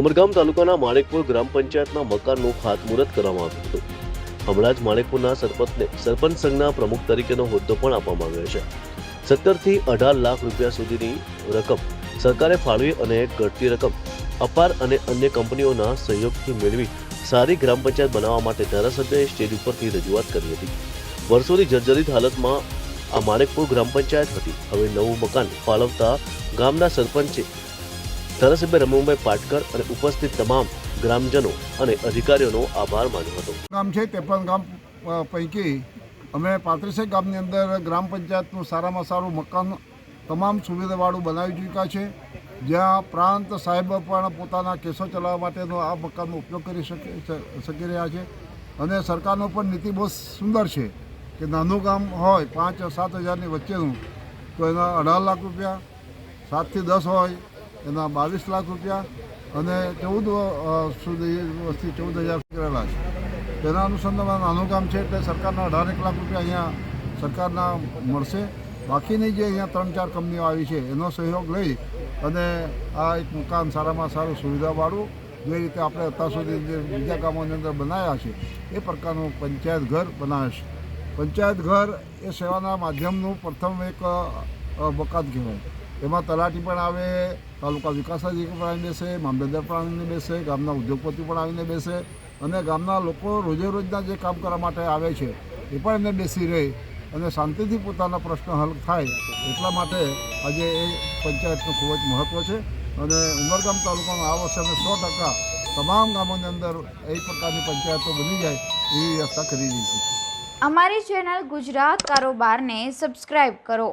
ઉમરગામ તાલુકાના માણેકપુર ગ્રામ પંચાયતના મકાનનું ખાતમુહૂર્ત કરવામાં આવ્યું હતું. હમણાં જ માણેકપુરના સરપંચને સરપંચ સંઘના પ્રમુખ તરીકેનો હોદ્દો પણ આપવામાં આવ્યો છે. સત્તરથી અઢાર લાખ રૂપિયા સુધીની રકમ સરકારે ફાળવી અને ઘટતી રકમ અપાર અને અન્ય કંપનીઓના સહયોગથી મેળવી સારી ગ્રામ પંચાયત બનાવવા માટે ધારાસભ્યએ સ્ટેજ ઉપરથી રજૂઆત કરી હતી. વર્ષોથી જર્જરિત હાલતમાં આ માણેકપુર ગ્રામ પંચાયત હતી. હવે નવું મકાન ફાળવતા ગામના સરપંચે ધારાસભ્ય રમણભાઈ પાટકર અને ઉપસ્થિત તમામ ગ્રામજનો અને અધિકારીઓનો આભાર માન્યો હતો. ગામ છે ત્રેપન ગામ પૈકી અમે પાંત્રીસેક ગામની અંદર ગ્રામ પંચાયતનું સારામાં સારું મકાન, તમામ સુવિધાવાળું બનાવી ચૂક્યા છે. જ્યાં પ્રાંત સાહેબ પણ પોતાના કેસો ચલાવવા માટેનો આ મકાનનો ઉપયોગ કરી શકે શકી રહ્યા છે. અને સરકારનો પણ નીતિ બહુ સુંદર છે કે નાનું ગામ હોય, પાંચ, સાત હજારની વચ્ચેનું, તો એના અઢાર લાખ રૂપિયા, સાતથી દસ હોય એના બાવીસ લાખ રૂપિયા અને ચૌદ સુધી વસ્તી ચૌદ હજાર કરેલા છે. તેના અનુસંધાનમાં નાનું ગામ છે એટલે સરકારના અઢાર એક લાખ રૂપિયા અહીંયા સરકારના મળશે. બાકીની જે અહીંયા ત્રણ ચાર કંપનીઓ આવી છે, એનો સહયોગ લઈ અને આ એક મકાન સારામાં સારું સુવિધાવાળું જે રીતે આપણે અત્યાર સુધી જે બીજા ગામોની અંદર બનાવ્યા છે, એ પ્રકારનું પંચાયત ઘર બનાવે છે. પંચાયત ઘર એ સેવાના માધ્યમનું પ્રથમ એક બકાત કહેવાય. એમાં તલાટી પણ આવે, તાલુકા વિકાસ અધિકારી પણ આવીને બેસે, મામલતદાર પણ આવીને બેસે, ગામના ઉદ્યોગપતિ પણ આવીને બેસે અને ગામના લોકો રોજે રોજના જે કામ કરવા માટે આવે છે, એ પણ એમને બેસી રહે અને શાંતિથી પોતાના પ્રશ્ન હલ થાય એટલા માટે આજે એ પંચાયતનું ખૂબ જ મહત્ત્વ છે. અને ઉમરગામ તાલુકામાં આ વર્ષે અમે સો ટકા તમામ ગામોની અંદર એ પ્રકારની પંચાયતો બની જાય એવી વ્યવસ્થા કરી દીધી છે. અમારી ચેનલ ગુજરાત કારોબારને સબસ્ક્રાઈબ કરો.